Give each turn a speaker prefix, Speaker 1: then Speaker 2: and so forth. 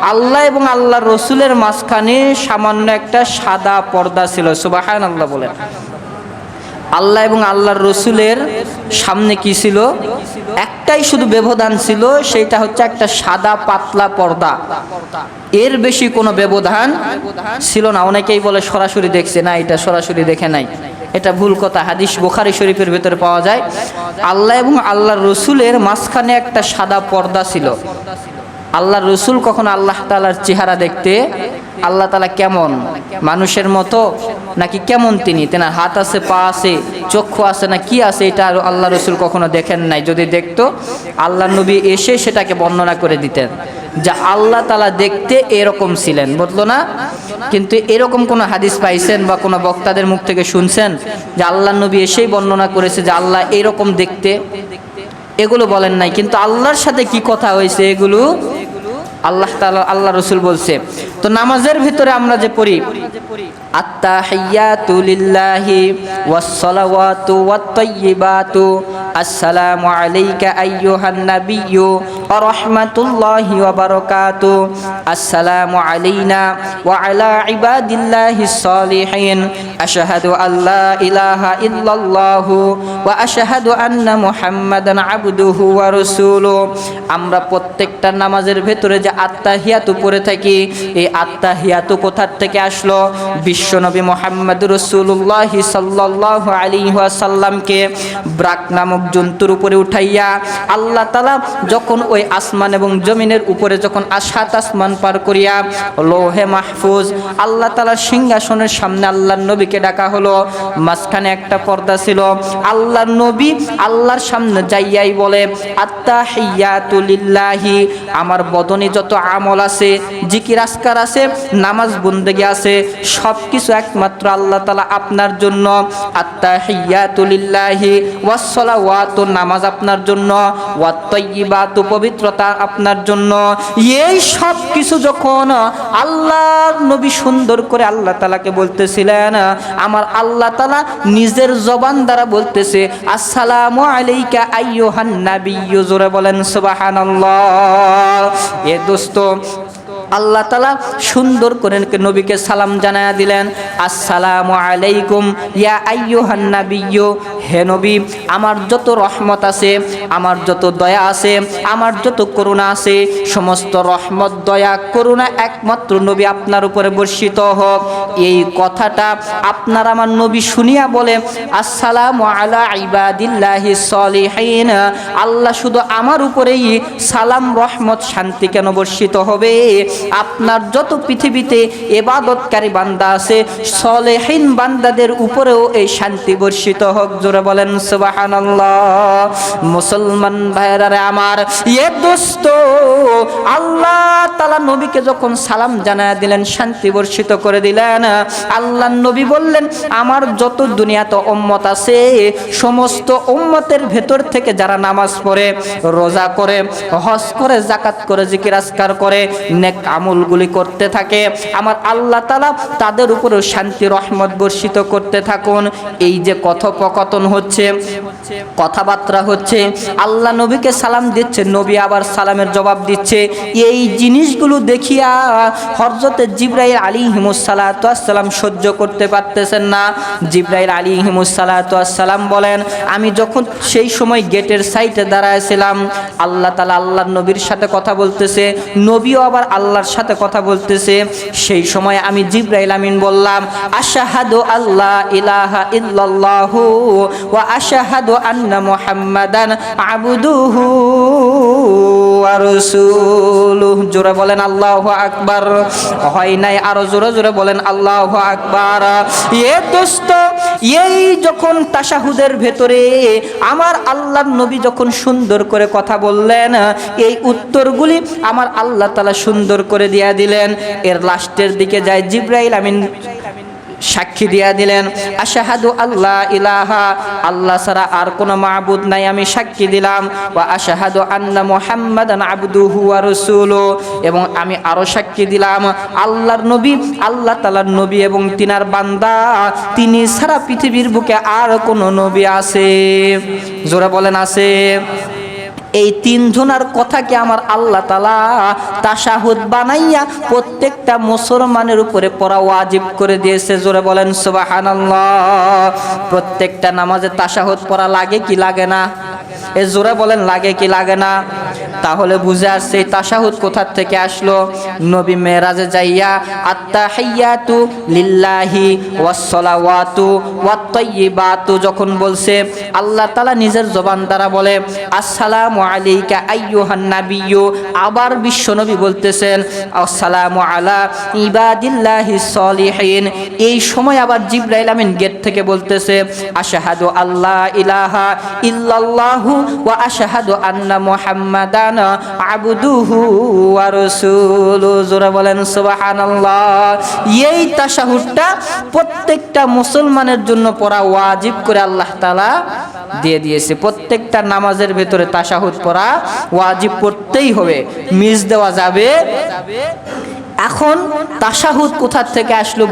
Speaker 1: আল্লাহ এবং আল্লাহ রসুলের মাঝখানে সামান্য একটা সাদা পর্দা ছিল সুবাহান আল্লাহ বলেন। আল্লাহ এবং আল্লাহর রসুলের সামনে কি ছিল? একটাই শুধু ব্যবধান ছিল, সেইটা হচ্ছে একটা সাদা পাতলা পর্দা। এর বেশি কোনো ব্যবধান ছিল না। অনেকেই বলে সরাসরি দেখছে, না, এটা সরাসরি দেখে নাই। এটা ভুল কথা, হাদিস বোখারি শরীফের ভেতরে পাওয়া যায়। আল্লাহ এবং আল্লাহর রসুলের মাঝখানে একটা সাদা পর্দা ছিল। আল্লাহ রসুল কখন আল্লাহ তালার চেহারা দেখতে আল্লাহ তালা কেমন? মানুষের মতো? নাকি কেমন তিনি? তেনার হাত আছে, পা আছে, চক্ষু আছে না কি আছে, এটা আর আল্লাহ রসুল কখনো দেখেন নাই। যদি দেখতো, আল্লাহ নবী এসে সেটাকে বর্ণনা করে দিতেন যা আল্লাহ তালা দেখতে এরকম ছিলেন। বুঝলো না? কিন্তু এরকম কোনো হাদিস পাইছেন বা কোনো বক্তাদের মুখ থেকে শুনছেন যে আল্লাহ নবী এসেই বর্ণনা করেছে যে আল্লাহ এরকম দেখতে? এগুলো বলেন নাই, কিন্তু আল্লাহর সাথে কি কথা হয়েছে এগুলো? আল্লাহ তালা আল্লাহ রসুল বলছে, তো নামাজের ভিতরে আমরা যে পড়ি আত্মা লিল্লাহি ওয়াসসালাওয়াতু ওয়াত-তাইয়্যিবাতু আসসালামু আলাইকা আইয়ুহান নাবিয়্যু ওয়া রাহমাতুল্লাহি ওয়া বারাকাতু। আসসালামু আলাইনা ওয়া আলা ইবাদিল্লাহিস সালিহিন আশহাদু আল্লা ইলাহা ইল্লাল্লাহু ওয়া আশহাদু আন্না মুহাম্মাদান আবদুহু ওয়া রাসূলুহু আমরা প্রত্যেকটা নামাজের ভেতরে যে আত্তাহিয়াতু পড়ে থাকি, এই আত্তাহিয়াতু কোথার থেকে আসলো? বিশ্বনবী মোহাম্মদ রসুল্লাহ সাল্লাহ আলী সাল্লামকে ব্রাক নামক জন্তুর উপরে উঠাইয়া আল্লাহ তালা যখন ওই আসমান এবং জমিনের উপরে যখন আসাত আসমান পার করিয়া লোহে মাহফুজ, আল্লাহ তালা সিংহাসনের সামনে আল্লাহর নবীকে ডাকা হলো। মাঝখানে একটা পর্দা ছিল। আল্লাহর নবী আল্লাহর সামনে যাইয়াই বলে আত্মা হিয়াতুলিল্লাহি আমার বদনে যত আমল আছে জিকির আসকার আছে, নামাজ বন্দেগি আছে সব কিছু একমাত্র আল্লাহ তালা আপনার জন্য। আত্মা হিয়াতুলিল্লাহি ওয়াসলাওয়াত নামাজ আপনার জন্য। ওয়াত্তয়িবাত পবিত্রতা আপনার জন্য। এই সব কিছু যখন আল্লাহর নবী সুন্দর করে আল্লাহ তালাকে বলতেছিলেন, আমার আল্লাহ তালা নিজের জবান দ্বারা বলতেছে, আসসালামু আলাইকা আইয়ুহান নাবিয়্যু, জোরে বলেন সুবহানাল্লাহ। এ দোস্ত আল্লাহ তালা সুন্দর করে নবীকে সালাম জানায়া দিলেন, আসসালাম আলাইকুম, ইয়া আইয়ো হান্না হে নবী, আমার যত রহমত আছে আমার যত দয়া আছে, আমার যত করুণা আছে, সমস্ত রহমত, দয়া, করুণা একমাত্র নবী আপনার উপরে বর্ষিত হোক। এই কথাটা আপনার আমার নবী শুনিয়া বলে, আসসালামু আলা ইবাদিল্লাহি সলিহিন। আল্লাহ শুধু আমার উপরেই সালাম, রহমত, শান্তি কেন বর্ষিত হবে? আপনার যত পৃথিবীতে এবাদতকারী বান্দা আছে, সলেহীন বান্দাদের উপরেও এই শান্তি বর্ষিত হোক। জোরে বলেন, সুবহানাল্লাহ। মুসলমান ভাইরারে আমার। এ দোস্ত, আল্লাহ তালা নবীকে যখন সালাম জানায় দিলেন, শান্তি বর্ষিত করে দিলেন। আল্লাহ নবী বললেন, আমার যত দুনিয়াতে উম্মত আছে, সমস্ত উম্মতের ভেতর থেকে যারা নামাজ পড়ে, রোজা করে, হজ করে জাকাত করে, জিকির আসকার করে, নেক আমলগুলি করতে থাকে, আমার আল্লাহ তালা তাদের উপরেও শান্তি, রহমত বর্ষিত করতে থাকুন। এই যে কথোপকথন হচ্ছে কথাবার্তা হচ্ছে, আল্লাহ নবীকে সালাম দিচ্ছে, নবী আবার সালামের জবাব দিচ্ছে। এই জিনিসগুলো দেখিয়া হরজতে জিব্রাইল আলী হিমুসালাতাম সহ্য করতে পারতেছেন না। জিব্রাইল আলী হিমুসালাতাম বলেন, আমি যখন সেই সময় গেটের সাইডে দাঁড়ায়ছিলাম আল্লাহ তালা আল্লাহ নবীর সাথে কথা বলতেছে, নবীও আবার আল্লাহর সাথে কথা বলতেছে। সেই সময় আমি জিব্রাইল আমিন বললাম, আশাহাদু আল্লাহ ইলাহা ইল্লাল্লাহু ওয়া আশাহাদু আন্না মুহাম্মাদান আবদুহু রাসূলুহু। জোরে বলেন আল্লাহু আকবার। হয় নাই আরও জোরে জোরে বলেন আল্লাহু আকবার। এ দোস্ত, এই যখন তাশাহুদের ভেতরে আমার আল্লাহর নবী যখন সুন্দর করে কথা বললেন, এই উত্তরগুলি আমার আল্লাহ তালা সুন্দর করে দিয়া দিলেন। এর লাস্টের দিকে যায় জিব্রাইল আমিন সাক্ষী দিয়া দিলেন, আশাহাদু আল্লাহ ইলাহা, আল্লাহ ছাড়া আর কোনো মাহবুদ নাই, আমি সাক্ষী দিলাম। বা আশাহাদু আন্না মুহাম্মাদান আবদুহু ওয়া রাসূলু। এবং আমি আরও সাক্ষী দিলাম, আল্লাহর নবী, আল্লাহ তাআলার নবী এবং তিনার বান্দা, তিনি সারা পৃথিবীর বুকে আর কোনো নবী আছে। জোরে বলেন, আছে। এই তিনজনার কথাকে আমার আল্লাহ তালা তাসাহুদ বানাইয়া প্রত্যেকটা মুসলমানের উপরে পড়া ওয়াজিব করে দিয়েছে। জোরে বলেন সুবাহান প্রত্যেকটা নামাজে তাসাহুদ পড়া লাগে কি লাগে না? এ জোরে বলেন, লাগে কি লাগে না? তাহলে বুঝে আসছে, এই তাশাহুদ কোথার থেকে আসলো? নবী মেরাজে যাইয়া, আত্তাহিয়াতু লিল্লাহি ওয়াসসালাওয়াতু ওয়াত্তাইয়িবাতু যখন বলছে, আল্লাহ তালা নিজের জবান দ্বারা বলে, আসসালামু আলাইকা আইয়ুহান নাবিয়্যু আবার বিশ্বনবী বলতেছেন, আসসালামু আলা ইবাদিল্লাহি সলিহিন এই সময় আবার জিব্রাইল আমিন গেট থেকে বলতেছে, আশহাদু আল্লাহ ইলাহা ইল্লাল্লাহু ওয়া আশহাদু আন্না মুহাম্মাদান আবদুহু ওয়া রাসূলু। জোরে বলেন সুবহানাল্লাহ। এই তাশাহুদটা প্রত্যেকটা মুসলমানের জন্য পড়া ওয়াজিব করে আল্লাহ তাআলা দিয়ে দিয়েছে। প্রত্যেকটা নামাজের ভেতরে তাশাহুদ পড়া ওয়াজিব পড়তেই হবে। মিস দেওয়া যাবে। এখন তাশাহুদ কোথা থেকে আসলো